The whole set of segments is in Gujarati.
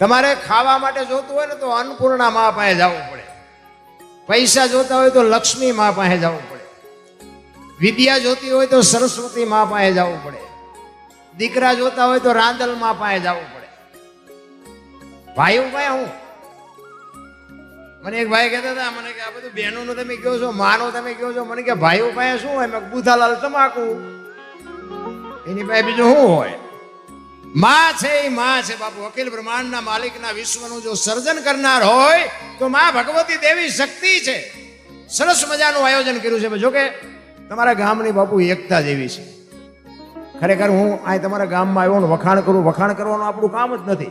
તમારે ખાવા માટે જોતું હોય ને તો અન્નપૂર્ણા મા પાસે જવું પડે. પૈસા જોતા હોય તો લક્ષ્મી મા પાસે જવું પડે. વિદ્યા જોતી હોય તો સરસ્વતી મા પાસે જવું પડે. દીકરા જોતા હોય તો રાંદલ મા પાસે જવું પડે. ભાઈઓ ભાઈ હું? મને એક ભાઈ કહેતા હતા, મને કે આ બધું બહેનોનું તમે કહો છો, માનો તમે કહો છો. મને કે ભાઈઓ પાસે શું હોય? મેં બુધાલાલ તમાકુ એની પાસે બીજું શું હોય? માં છે એ માં છે, બાપુ. અખિલ બ્રહ્માંડના માલિકના વિશ્વનું જો સર્જન કરનાર હોય, તો માં ભગવતી દેવી શક્તિ છે. સરસ મજાનું આયોજન કર્યું છે. જોકે, તમારા ગામની બાપુ એકતા જેવી છે. ખરેખર હું અહીં તમારા ગામમાં આવ્યો ને વખાણ કરું, વખાણ કરવાનું આપણું કામ જ નથી.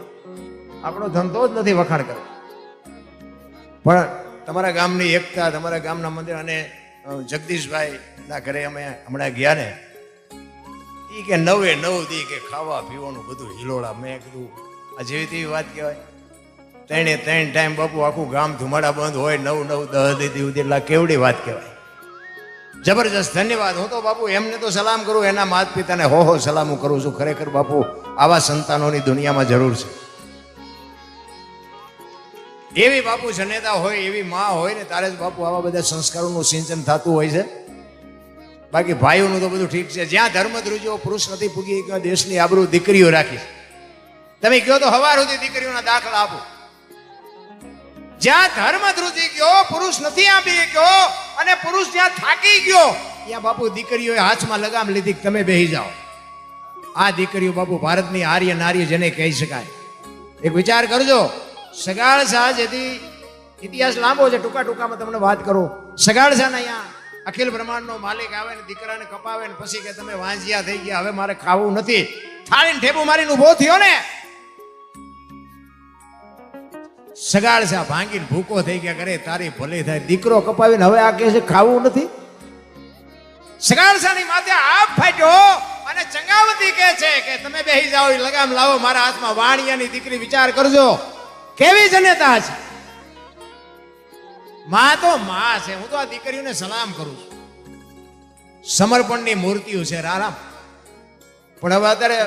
આપણો ધંધો જ નથી વખાણ કરવો. પણ તમારા ગામની એકતા, તમારા ગામના મંદિર અને જગદીશભાઈ ના ઘરે અમે હમણાં ગયા ને ઈ કે નવે નવ દી કે ખાવા પીવાનું બધું હિલોળા. મેં કીધું, આ જેવી તેવી વાત કહેવાય. ત્રણે ત્રણ ટાઈમ બાપુ આખું ગામ ધુમાડા બંધ હોય, નવ નવ દહ દીધી સુધી એટલે કેવડી વાત કહેવાય. જબરજસ્ત ધન્યવાદ. હું તો બાપુ એમને તો સલામ કરું, એના માતા પિતાને હો હો સલામ કરું છું. ખરેખર બાપુ, આવા સંતાનોની દુનિયામાં જરૂર છે. એવી બાપુ જનેતા હોય, એવી માં હોય ને, તારે જ બાપુ આવા બધા સંસ્કારોનું સિંચન થતું હોય છે. બાકી ભાઈઓનું તો બધું ઠીક છે. જ્યાં ધર્મ ધ્રુજો પુરુષ નથી પૂગી દેશની આબરૂ દીકરીઓ રાખી તમે કહો તો હવાર સુધી દીકરીઓના દાખલા આપો. જ્યાં ધર્મ ધ્રુજી ગયો, પુરુષ નથી આપી ગયો, અને પુરુષ જ્યાં થાકી ગયો, ત્યાં બાપુ દીકરીઓએ હાથમાં લગામ લીધી તમે બેહી જાઓ. આ દીકરીઓ બાપુ ભારતની આર્ય નાર્ય જેને કહી શકાય. એક વિચાર કરજો. સગાળ શાહ જેથી ઇતિહાસ લાંબો છે, ટૂંકા ટૂંકામાં તમને વાત કરું. સગાળ શાહ અહીંયા અખિલ બ્રહ્માંડનો માલિક આવે ને દીકરાને કપાવે ને પછી કે તમે વાંજિયા થઈ ગયા, હવે મારે ખાવું નથી. થાળીને ઠેબુ મારીને ઊભો થયો ને. સગાળ છે ભાંગીને ભૂકો થઈ ગયા કરે, તારી ભલે થાય. દીકરો કપાવીને હવે આ કહે છે, ખાવું નથી. સગાળ શાહની માથે આપ ફાટ્યો અને ચંગાવતી કહે છે કે તમે બેહી જાઓ લગામ લાવો, મારા હાથમાં વાણિયાની દીકરી વિચાર કરજો. કેવી જનેતા છે? માં તો માં છે. હું તો આ દીકરીઓને સલામ કરું છું. સમર્પણની મૂર્તિઓ છે, રારામ. પણ હવે અત્યારે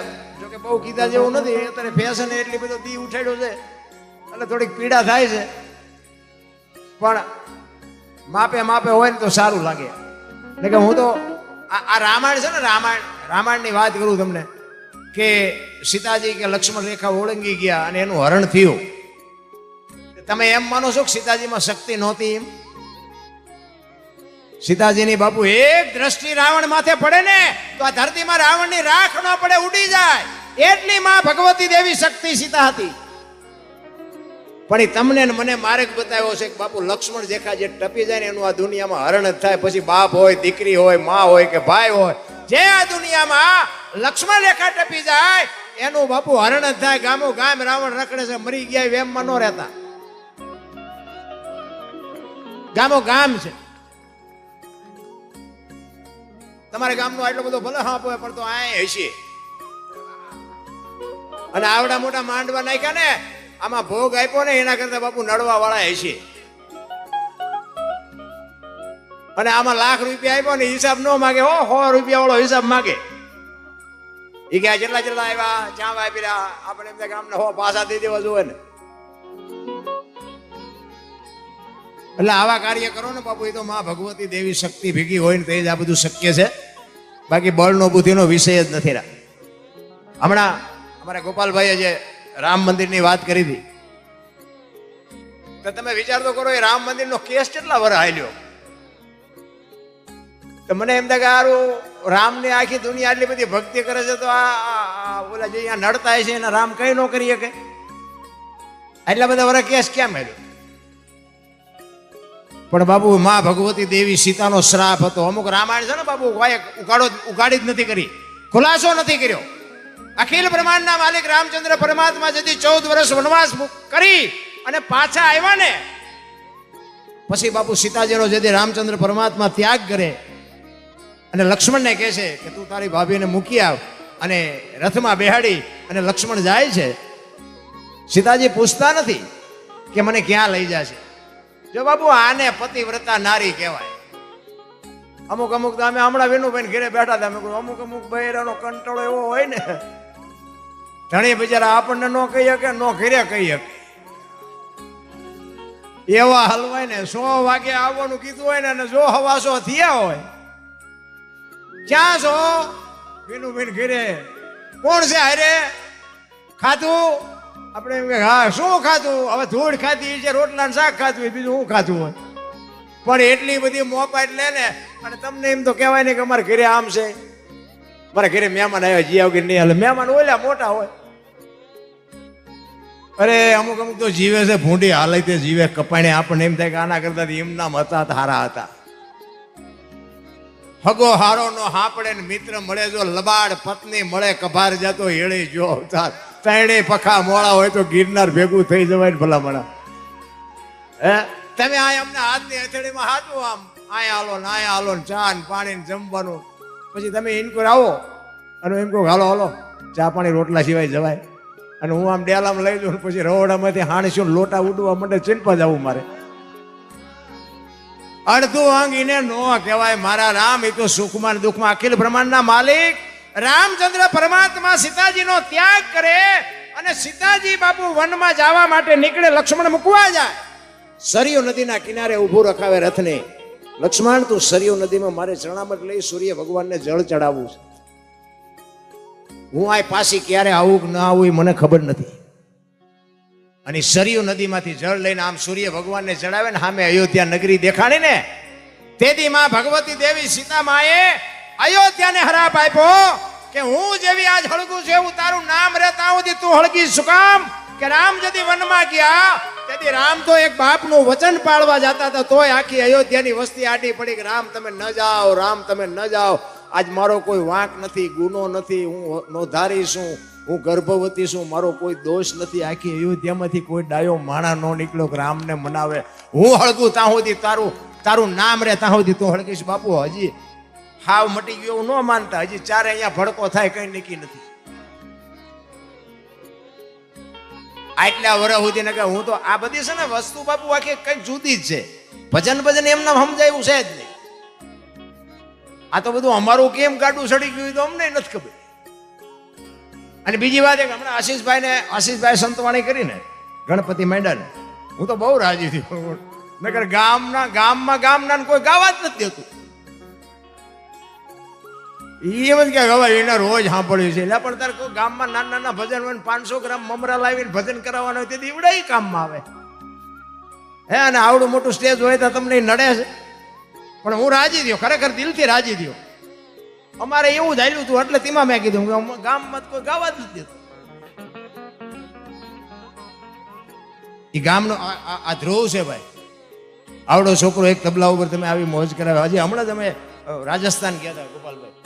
જો કે બહુ કીધા જેવું નથી, અત્યારે ફેશન એટલી બધો દી ઉઠાડ્યો છે. એટલે થોડીક પીડા થાય છે. પણ માપે માપે હોય ને તો સારું લાગે. એટલે કે હું તો આ આ રામાયણ છે ને, રામાયણ રામાયણની વાત કરું તમને, કે સીતાજી કે લક્ષ્મણ રેખા ઓળંગી ગયા અને એનું હરણ થયું. તમે એમ માનો છો કે સીતાજીમાં શક્તિ નહોતી એમ? સીતાજીની બાપુ એક દ્રષ્ટિ રાવણ માથે પડે ને, તો આ ધરતીમાં રાવણની રાખ ન પડે, ઉડી જાય. એટલી માં ભગવતી દેવી શક્તિ સીતા હતી. પણ એ તમને મને માર્ગ બતાવ્યો છે કે બાપુ લક્ષ્મણ જેખા જે ટપી જાય ને, એનું આ દુનિયામાં હરણ જ થાય, પછી બાપ હોય, દીકરી હોય, મા હોય કે ભાઈ હોય, જે આ દુનિયામાં લક્ષ્મણ રેખા ટપી જાય, એનું બાપુ હરણ જ થાય ગામો ગામ રાવણ રખડે છે, મરી ગયા વેમમાં ન રહેતા. ગામો ગામ છે. તમારા ગામનો આટલો બધો ભલે હા હોય, પણ તો આ હશે. અને આવડા મોટા માંડવા નાખ્યા ને, આમાં ભોગ આપ્યો ને, એના કરતા બાપુ નડવા વાળા હશે. અને આમાં લાખ રૂપિયા આપ્યો ને, હિસાબ ન માગે, હો સો રૂપિયા વાળો હિસાબ માગે. એ કે જેટલા જેટલા આવ્યા ચા વાપી રહ્યા આપણે એમના ગામને હો પાછા દઈ દેવા જોવે ને. એટલે આવા કાર્ય કરો ને બાપુ, એ તો માં ભગવતી દેવી શક્તિ ભેગી હોય ને તો જ આ બધું શક્ય છે. બાકી બળનો બુદ્ધિનો વિષય જ નથી રહ્યા. હમણાં અમારા ગોપાલભાઈએ જે રામ મંદિરની વાત કરી હતી, તો તમે વિચાર તો કરો, એ રામ મંદિરનો કેસ કેટલા વર હાલ્યો? તો મને એમ થાય કે હારું રામની આખી દુનિયા આટલી બધી ભક્તિ કરે છે, તો આ ઓલા જે અહીંયા નડતા છે એના રામ કઈ ન કરી શકે? આટલા બધા વર કેસ કેમ હાલ્યો પણ બાબુ માં ભગવતી દેવી સીતાનો શ્રાપ હતો. અમુક રામાયણ છે ને બાબુ કોઈ ઉગાડો ઉગાડી જ નથી કરી. ખુલાસો નથી કર્યો. અખિલ બ્રહ્માંડના માલિક રામચંદ્ર પરમાત્મા જેથી ચૌદ વર્ષ વનવાસ કરી અને પાછા આવ્યા ને, પછી બાપુ સીતાજીનો જેથી રામચંદ્ર પરમાત્મા ત્યાગ કરે. અને લક્ષ્મણને કહે છે કે, તું તારી ભાભીને મૂકી આવ અને રથમાં બેહાડી અને લક્ષ્મણ જાય છે. સીતાજી પૂછતા નથી કે, મને ક્યાં લઈ જશે? જો બાબુ, આને પતિવ્રતા નારી કહેવાય. અમુક અમુક તો અમે હમણાં વિનુભાઈ ઘરે બેઠા હતા. અમે અમુક અમુક બહેરાનો કંટાળો એવો હોય ને. ધણી બિચારા આપણને ન કહી શકે, નો ઘરે કહી શકે. એવા હલવાય ને સો વાગે આવવાનું કીધું હોય ને, અને જો હવાસો થયા હોય, ક્યાં છો? વિનુબેન બેન ઘરે, કોણ છે હારે? ખાધું? આપણે એમ કે, હા, શું ખાધું? હવે ધૂળ ખાધી છે રોટલા ને શાક ખાધું હોય બીજું શું ખાધું હોય? પણ એટલી બધી મોપાટ લે ને, અને તમને એમ તો કહેવાય ને કે અમારે ઘરે આમ છે. મારા ઘરે મહેમાન આવ્યા જી કે નહીં હાલે. મહેમાન ઓલા મોટા હોય. અરે, અમુક અમુક તો જીવે છે, ભૂંડી હાલે તે જીવે. કપાણે આપણને એમ થાય કે આના કરતા એમના હતા હારા હતા. હગો હારો નો હાપડે ને મિત્ર મળે જો, લબાડ પત્ની મળે, કભાર જતો હેળે જો અવતાર. ત્રણે પખા મોળા હોય તો ગિરનાર ભેગું થઈ જવાય ને ભલામણા. હે? તમે આ અમને હાથની હથેળીમાં હાથું આમ. આયા હાલો ને, આયા હાલો ને, ચા ને પાણી ને જમવાનું. પછી તમે ઇનકોર આવો. અને એમ કહો હાલો હાલો, ચા પાણી રોટલા સિવાય જવાય. અને હું આમ ડેલામાં લઈ જાઉં પછી રવડામાંથી હાણીશું લોટા ઉડવા માટે ચિંપા જવું મારે. અડધું અંગ એને નો કહેવાય, મારા રામ એ તો સુખમાં દુઃખમાં. અખિલ બ્રહ્માંડના માલિક રામચંદ્ર પરમાત્મા સીતાજીનો ત્યાગ કરે અને સીતાજી બાપુ વનમાં જવા માટે નીકળે, લક્ષ્મણ મૂકવા જાય. સરયુ નદીના કિનારે ઊભું રખાવે રથને. લક્ષ્મણ, તું સરયુ નદીમાં મારે ચરણામત લઈ સૂર્ય ભગવાનને જળ ચડાવવું છે. હું આ પાછી ક્યારે આવું ન આવું એ મને ખબર નથી. અને સરયુ નદીમાંથી જળ લઈને આમ સૂર્ય ભગવાનને ચડાવે ને સામે અયોધ્યા નગરી દેખાડીને તેથી માં ભગવતી દેવી સીતા માએ અયોધ્યાને હરાપ આપ્યો કે હું જેવી આજ હળગું છું એવું તારું નામ રહેતા સુધી તું હળગી શું કામ? કે રામ જતી વનમાં ગયા, તેથી રામ તો એક બાપનું વચન પાળવા જતા હતા, તોય આખી અયોધ્યાની વસ્તી આડી પડી કે રામ તમે ન જાઓ, રામ તમે ન જાઓ. આજ મારો કોઈ વાંક નથી, ગુનો નથી, હું નોંધારી છું, હું ગર્ભવતી છું, મારો કોઈ દોષ નથી. આખી અયોધ્યામાંથી કોઈ ડાયો માણા નો નીકળ્યો રામને મનાવે. હું હળગું ત્યાં સુધી તારું તારું નામ રહે ત્યાં સુધી તું હળગીશ. બાપુ, હજી હાવ મટી ગયો એવું ન માનતા. હજી ચારે અહીંયા ભડકો થાય કઈ નક્કી નથી. આટલા વર્ષ સુધી ને કે હું તો આ બધી છે ને વસ્તુ બાપુ આખી કઈ જુદી જ છે. ભજન ભજન એમને સમજાયું છે જ નહીં. આ તો બધું અમારું કેમ ગાડું સડી ગયું તો અમને નથી ખબર. અને બીજી વાત એક, હમણાં આશીષભાઈ ને આશીષભાઈ સંતવાણી કરીને ગણપતિ મેડલ હું તો બહુ રાજી થયો. નગર ગામના, ગામમાં ગામના કોઈ ગાવા જ નથી ઈ એમ જ કે હવે એને રોજ સાંભળ્યું છે. એટલે પણ તારે કોઈ ગામમાં નાના નાના ભજન હોય પાંચસો ગ્રામ મમરા લાવીને ભજન કરાવવાનું હોય તેથી એવડાય કામમાં આવે. હે, અને આવડું મોટું સ્ટેજ હોય તો તમને નડે છે. પણ હું રાજી થયો, ખરેખર દિલથી રાજી થયો. અમારે એવું જ હાલ્યું હતું એટલે તેમાં મેં કીધું ગામમાં કોઈ ગાવા જ નથી એ ગામનો આ ધ્રુવ છે ભાઈ. આવડો છોકરો એક તબલા ઉપર તમે આવી મોજ કરાવે. હજી હમણાં તમે રાજસ્થાન ગયા હતા ગોપાલભાઈ.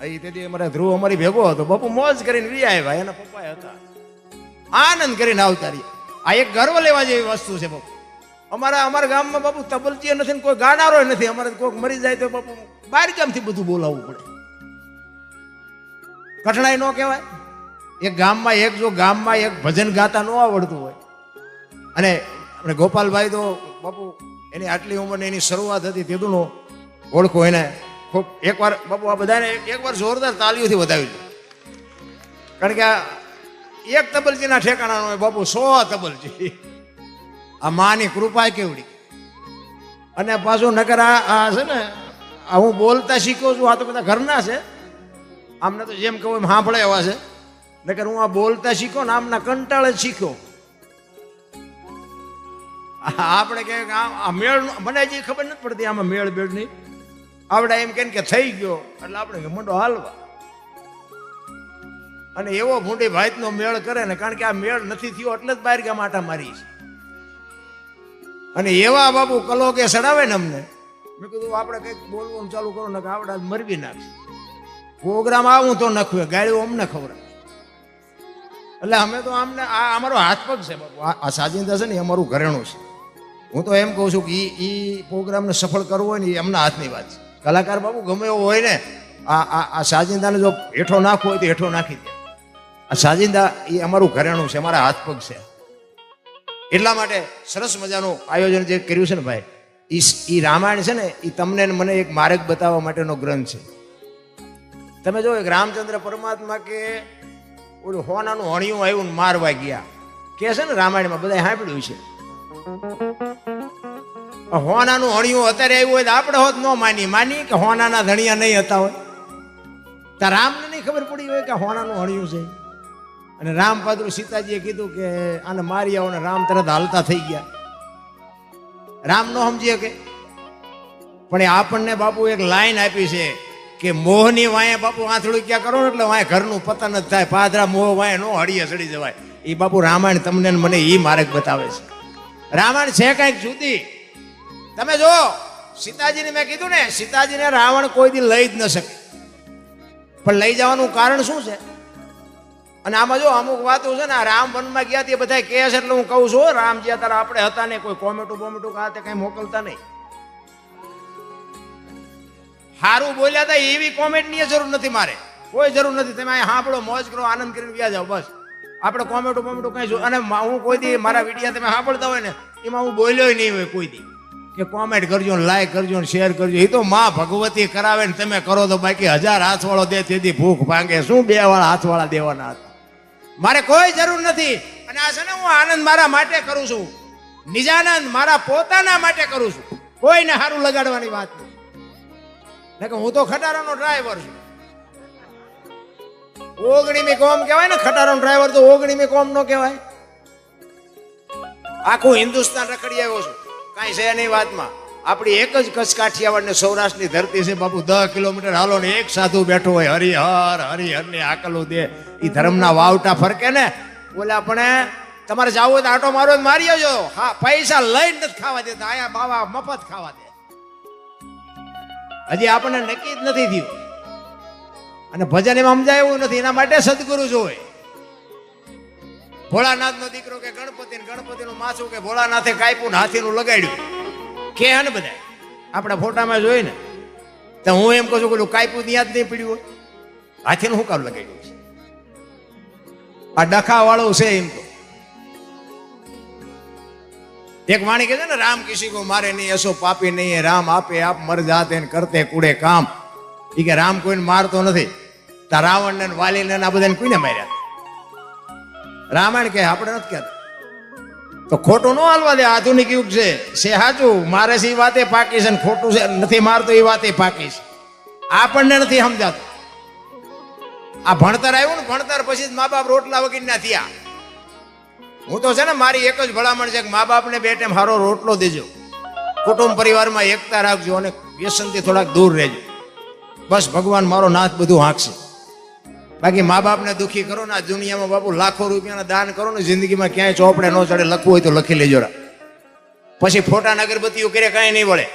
અહીં તેથી અમારા ધ્રુવ અમારી ભેગો હતો. બાપુ મોજ કરીને વી આવ્યા એના પપ્પા હતા. આનંદ કરીને આવતા રહ્યા. આ એક ગર્વ લેવા જેવી વસ્તુ છે, બાપુ. અમારા અમારા ગામમાં બાપુ તબલચીય નથી ને કોઈ ગાનારો નથી. અમારે કોઈક મરી જાય તો બાપુ બહાર ગામથી બધું બોલાવવું પડે. કઠણાઈ ન કહેવાય. એક ગામમાં એક જો ગામમાં એક ભજન ગાતા ન આવડતું હોય. અને આપણે ગોપાલભાઈ તો બાપુ એની આટલી ઉંમરની એની શરૂઆત હતી. તેદું નો ઓળખો એને. ખૂબ એકવાર બાપુ, આ બધાને એક- એકવાર જોરદાર તાલીઓથી વધાવી લો. કારણ કે આ એક તબલજીના ઠેકાણાનો હોય, બાપુ, સો તબલજી. આ માની કૃપા કેવડી. અને પાછું નકર આ આ છે ને, આ હું બોલતા શીખ્યો છું, આ તો બધા ઘરના છે. આમને તો જેમ કહું એમ સાંભળે એવા છે. નકર હું આ બોલતા શીખ્યો ને આમના કંટાળે શીખ્યો આપણે કે આ મેળ મને હજી ખબર નથી પડતી આમાં મેળ બેળ નહીં આપણે એમ કે કે થઈ ગયો, એટલે આપણે મંડો હાલવા. અને એવો ભૂંડી ભાઈનો મેળ કરે ને, કારણ કે આ મેળ નથી થયો એટલે જ બહાર ગામ આટા મારી છે અને એવા બાબુ કલો કે સડાવે ને અમને, મેં કીધું, આપણે કંઈક બોલવાનું ચાલુ કરો ને કે મરવી નાખશે. પ્રોગ્રામ આવું તો નખવે ગાડીઓ અમને ખબર એટલે અમે તો આમને, આ અમારો હાથ પગ છે બાપુ, આ સાજિંદા છે ને અમારું ઘરેણું છે. હું તો એમ કહું છું કે એ પ્રોગ્રામને સફળ કરવો હોય ને, એ એમના હાથની વાત છે. કલાકાર બાબુ ગમે એવો હોય ને, આ આ આ સાજિંદાને જો હેઠો નાખવો હોય તો હેઠો નાખી દે. આ સાજિંદા એ અમારું ઘરેણું છે, અમારા હાથ પગ છે. એટલા માટે સરસ મજાનું આયોજન જે કર્યું છે ને ભાઈ, ઈ રામાયણ છે ને એ તમને મને એક માર્ગ બતાવવા માટેનો ગ્રંથ છે. તમે જો રામચંદ્ર પરમાત્મા કે ઓલું હોનાનું હણિયું આવ્યું મારવા ગયા, કે છે ને રામાયણમાં બધા સાંભળ્યું છે? હોનાનું હણિયું અત્યારે આવ્યું હોય તો આપણે હોત ન માની. માની કે હોનાના ધણિયા નહીં હતા હોય. ત્યાં રામને નહીં ખબર પડી હોય કે હોનાનું હણિયું છે. અને રામ પાદરું સીતાજીએ કીધું કે આને મારી આવો ને રામ તરત હાલતા થઈ ગયા. રામ નો સમજી કે પણ એ આપણને બાપુ એક લાઈન આપી છે કે મોહની વાંહે બાપુ આંથળું ક્યાં કરો ને એટલે વાંય ઘરનું પતન જ થાય. પાદરા મોહ વાંય નો હળીએ સડી જવાય. એ બાપુ રામાયણ તમને મને એ માર્ગ બતાવે છે. રામાયણ છે કાંઈક જુદી. તમે જો, સીતાજીને મેં કીધું ને, સીતાજીને રાવણ કોઈ દી લઈ જ ન શકે. પણ લઈ જવાનું કારણ શું છે? અને આમાં જો અમુક વાતો છે ને, આ રામ વનમાં ગયા તે બધા કહે છે એટલે હું કહું છું રામજી તારા આપણે હતા ને, કોઈ કોમેટું બોમેટું કા તે કઈ મોકલતા નહીં. સારું બોલ્યા હતા એવી કોમેન્ટની જરૂર નથી મારે. કોઈ જરૂર નથી. તમે અહીંયા સાંભળો, મોજ કરો, આનંદ કરીને વ્યા જાઓ, બસ. આપણે કોમેટો બોમેટો કઈ અને હું કોઈ દી મારા વિડીયા તમે સાંભળતા હોય ને, એમાં હું બોલ્યો નહીં હોય કોઈ દી. કે કોમેન્ટ કરજો ને લાઈક કરજો ને શેર કરજો. એ તો માં ભગવતી કરાવે ને તમે કરો તો બાકી હજાર હાથવાળો દે તેથી ભૂખ ભાંગે. શું બે વાળા હાથવાળા દેવાના હતા? મારે કોઈ જરૂર નથી. અને આ છે ને હું આનંદ મારા માટે કરું છું. નિજાનંદ મારા પોતાના માટે કરું છું. કોઈને સારું લગાડવાની વાત નહીં કે હું તો ખટારાનો ડ્રાઈવર છું. ઓગણીમી કોમ કહેવાય ને, ખટારાનો ડ્રાઈવર તો ઓગણીમી કોમ નો કહેવાય. આખું હિન્દુસ્તાન રખડી આવ્યો છું. કાંઈ છે નહીં વાતમાં. આપણી એક જ કચ્છ કાઠિયાવાડ ને સૌરાષ્ટ્રની ધરતી છે. બાપુ દસ કિલોમીટર હાલો ને એક સાધુ બેઠો હોય, હરિહર હરિહર ને આકલો દે. એ ધર્મના વાવટા ફરકે ને. બોલે પણ તમારે જાવું હોય તો આટો મારો મારી આવજો. હા, પૈસા લઈને નથી ખાવા દેતા. આયા બાવા મફત ખાવા દે. હજી આપણને નક્કી જ નથી થયું. અને ભજન એમાં સમજાય એવું નથી. એના માટે સદગુરુ જોવે. ભોળાનાથ નો દીકરો કે ગણપતિ ગણપતિ નું માથું કે ભોળાનાથે કાપ્યું ને હાથીનું લગાડ્યું. કે હે ને બધા આપણા ફોટામાં જોઈ ને, તો હું એમ કહું છું ઓલું કાપ્યું જ નહીં પડ્યું હોય. હાથીનું શું કામ લગાડ્યું છે? આ ડખા વાળો છે એમ તો એક વાણી કહે છે ને, રામ કિસી કો મારે નહીં, એસો પાપી નહીં રામ આપે, આપ મર જાતે ને કરતે કુડે કામ. એ કે રામ કોઈને મારતો નથી. તા રાવણ ને વાલીને ને આ બધાને કોઈને માર્યા? રામાયણ કે આપણે નથી કહેતા. તો ખોટું ન હાલવા દે આધુનિક યુગ છે. છે સાચું, મારે છે એ વાતે પાકી છે ખોટું છે, નથી મારતો એ વાતે પાકી છે. આપણને નથી સમજાતું. આ ભણતર આવ્યું ને, ભણતર પછી જ મા બાપ રોટલા વગીરના થયા. હું તો છે ને, મારી એક જ ભલામણ છે કે મા બાપને બે ટાઈમ સારો રોટલો દેજો. કુટુંબ પરિવારમાં એકતા રાખજો અને વ્યસનથી થોડાક દૂર રહેજો. બસ ભગવાન મારો નાથ બધું હાંકશે. બાકી મા બાપને દુખી કરો ને આ દુનિયામાં બાપુ લાખો રૂપિયાના દાન કરો ને જિંદગીમાં ક્યાંય ચોપડે ન ચડે, લખવું હોય તો લખી લેજો પછી ફોટા અગરબત્તીઓ કરે કાંઈ નહીં વળે.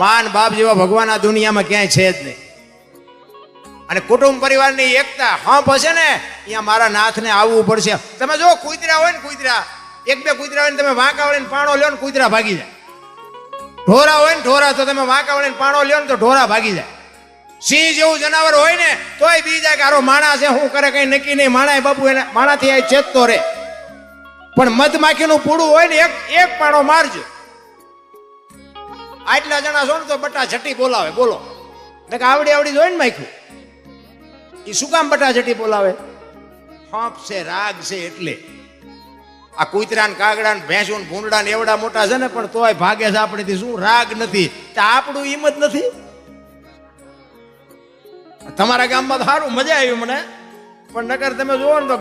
માન બાપ જેવા ભગવાન આ દુનિયામાં ક્યાંય છે જ નહીં. અને કુટુંબ પરિવારની એકતા હંપ હશે ને અહીંયા મારા નાથને આવવું પડશે. તમે જો કુતરા હોય ને કુતરા, એક બે કુતરા હોય ને તમે વાંકા વળીને પાણો લ્યો ને કુતરા ભાગી જાય. ઢોરા હોય ને ઢોરા, તો તમે વાંકા વળીને પાણો લ્યો ને તો ઢોરા ભાગી જાય. સિંહ જેવું જનાવર હોય ને, તોય બીજા કારો માણા છે શું કરે કઈ નક્કી નહીં માણા બાપુ એને, માણાથી આ ચેતતો રે. પણ મધમાખીનું પૂડું હોય ને, એક એક પાણો મારજો. આટલા જણા છો ને તો બટા છઠ્ઠી બોલાવે, બોલો. ને કે આવડી આવડી જોઈ ને માખ્યું એ શું કામ બટા છઠ્ઠી બોલાવે? હંપ છે, રાગ છે એટલે. આ કૂતરા ને કાગડા ને ભેંસું ને ભૂંડડા ને એવડા મોટા છે ને, પણ તોય ભાગે છે આપણેથી. શું રાગ નથી? તો આપણું હિંમત નથી. તમારા ગામમાં તો સારું મજા આવી મને. પણ નકર તમે જોવો ને તો